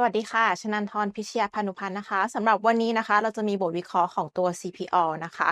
สวัสดีค่ะ ชนันทรพิชยาพานุพันธ์นะคะสำหรับวันนี้นะคะ เราจะมีบทวิเคราะห์ของตัว CPO นะคะ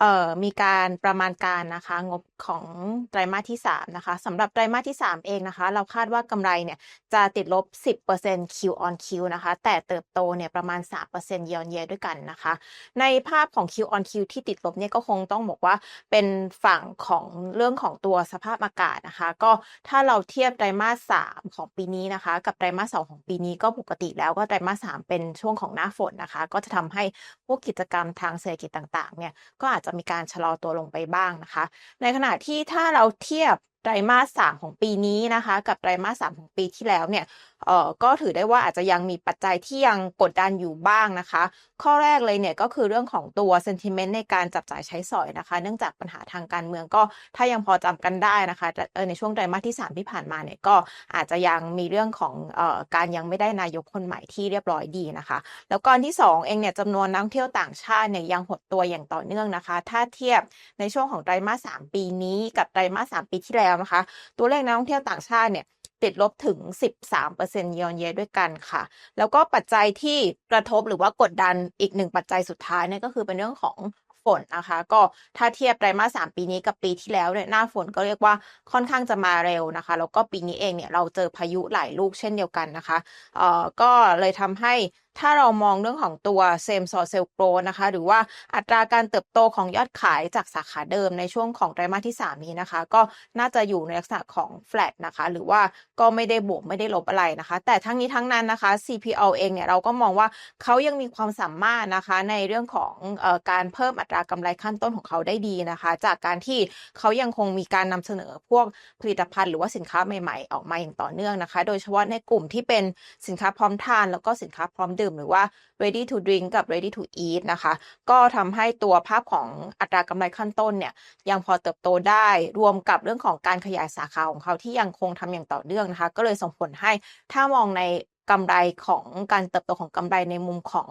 เอ่อมีการประมาณการนะคะ งบของไตรมาสที่ 3 นะคะสำหรับไตรมาสที่ 3 เองนะคะ เราคาดว่ากำไรเนี่ยจะติดลบ 10% Q on Q นะคะ แต่เติบโตเนี่ยประมาณ 3% year on year ด้วยกันนะคะ ในภาพของ Q on Q ที่ติดลบเนี่ยก็คงต้องบอกว่าเป็นฝั่งของเรื่องของตัวสภาพอากาศนะคะ ก็ถ้าเราเทียบไตรมาส 3 ของปีนี้นะคะ กับไตรมาส 2 ของปีนี้ก็ปกติแล้วก็ไตรมาสามเป็นช่วงของหน้าฝนนะคะ ก็จะทำให้พวกกิจกรรมทางเศรษฐกิจต่างๆเนี่ยก็อาจจะมีการชะลอตัวลงไปบ้างนะคะ ในขณะที่ถ้าเราเทียบ ไตรมาส3ของปีนี้นะคะ กับไตรมาส3ของปีที่แล้วเนี่ยเอ่อก็ถือได้ว่าอาจจะยังมีปัจจัยที่ยังกดดันอยู่บ้างนะคะ ข้อแรกเลยเนี่ยก็คือเรื่องของตัว sentiment ในการจับจ่ายใช้สอยนะคะ เนื่องจากปัญหาทางการเมืองก็ถ้ายังพอจำกันได้นะคะในช่วงไตรมาสที่ 3 ที่ผ่านมาเนี่ยก็อาจจะยังมีเรื่องของเอ่อการยังไม่ได้นายกคนใหม่ที่เรียบร้อยดีนะคะ แล้วก็อันที่ 2 เองเนี่ยจำนวนนักเที่ยวต่างชาติเนี่ยยังหดตัวอย่างต่อเนื่องนะคะ ถ้าเทียบในช่วงของไตรมาส3ปีนี้กับไตรมาส3ปีที่แล้วนะคะ ตัวเลขนักท่องเที่ยวต่างชาติเนี่ยติดลบถึง 13% year on year ด้วยกันค่ะ แล้วก็ปัจจัยที่กระทบหรือว่ากดดันอีกหนึ่งปัจจัยสุดท้ายเนี่ยก็คือเป็นเรื่องของฝนนะคะ ก็ถ้าเทียบไตรมาส3ปีนี้กับปีที่แล้วเนี่ยหน้าฝนก็เรียกว่าค่อนข้างจะมาเร็วนะคะ แล้วก็ปีนี้เองเนี่ยเราเจอพายุหลายลูกเช่นเดียวกันนะคะ เอ่อ ก็เลยทำให้ ถ้าเรามองเรื่องของตัว same store sales growth นะคะ หรือว่าอัตราการเติบโตของยอดขายจากสาขาเดิมในช่วงของไตรมาสที่ 3 นี้นะคะ ก็น่าจะอยู่ในลักษณะของ flat นะคะ หรือว่าก็ไม่ได้บวกไม่ได้ลบอะไรนะคะ แต่ทั้งนี้ทั้งนั้นนะคะ CPO เองเนี่ยเราก็มองว่าเขายังมีความสามารถนะคะในเรื่องของออการเพิ่มอัตรากำไรขั้นต้นของเขาได้ดีนะคะ จากการที่เขายังคงมีการนำเสนอพวกผลิตภัณฑ์หรือว่าสินค้าใหม่ๆ ออกมาอย่างต่อเนื่องนะคะ โดยเฉพาะในกลุ่มที่เป็นสินค้าพร้อมทานแล้วก็สินค้าพร้อมดื่มหรือว่า ready to drink กับ ready to eat นะคะ ก็ทำให้ตัวภาพของอัตรากำไรขั้นต้นเนี่ยยังพอเติบโตได้รวมกับเรื่องของการขยายสาขาของเขาที่ยังคงทำอย่างต่อเนื่องนะคะ ก็เลยส่งผลให้ถ้ามองใน กำไรของการเติบโตของกำไรในมุมของ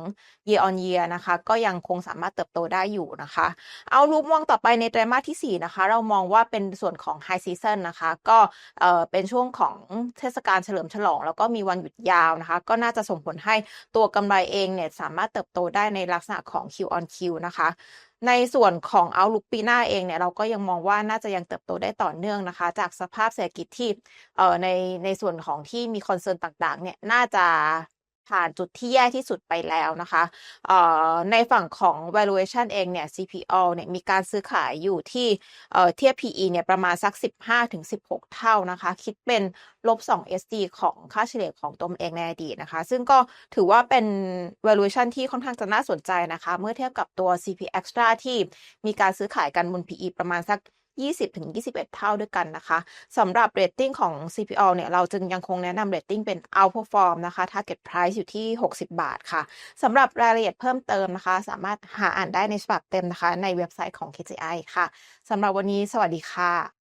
year on year นะคะ ก็ยังคงสามารถเติบโตได้อยู่นะคะ เอาลุกมองต่อไปในไตรมาสที่ 4 นะคะ เรามองว่าเป็นส่วนของ high season นะคะ ก็เอ่อเป็นช่วงของเทศกาลเฉลิมฉลอง แล้วก็มีวันหยุดยาวนะคะ ก็น่าจะส่งผลให้ตัวกำไรเองเนี่ยสามารถเติบโตได้ในลักษณะของ Q on Q นะคะ ในส่วนของ outlook ปีหน้าเองเนี่ยเราก็ยังมองว่าน่าจะยังเติบโตได้ต่อเนื่องนะคะ จากสภาพเศรษฐกิจที่เอ่อในในส่วนของที่มีคอนเซิร์นต่างๆเนี่ยน่าจะ ผ่านจุดที่แย่ที่สุดไปแล้วนะคะเอ่อในฝั่งของ valuation เองเนี่ย CPO เนี่ยมีการซื้อขายอยู่ที่เอ่อเทียบ PE เนี่ยประมาณสัก 15-16 เท่านะคะ คิดเป็นลบ 2 SD ของค่าเฉลี่ยของตัวมันเองในอดีตนะคะ ซึ่งก็ถือว่าเป็น valuation ที่ค่อนข้างจะน่าสนใจนะคะ เมื่อเทียบกับตัว CP Extra ที่มีการซื้อขายกันบน PE ประมาณสัก 20-21 เท่าด้วยกันนะคะสำหรับเรตติ้งของ CPO เนี่ยเราจึงยังคงแนะนำเรตติ้งเป็น outperform นะคะ target price อยู่ที่ 60 บาทค่ะสำหรับรายละเอียดเพิ่มเติมนะคะ สามารถหาอ่านได้ในฉบับเต็มนะคะ ในเว็บไซต์ของ KGI ค่ะสำหรับวันนี้สวัสดีค่ะ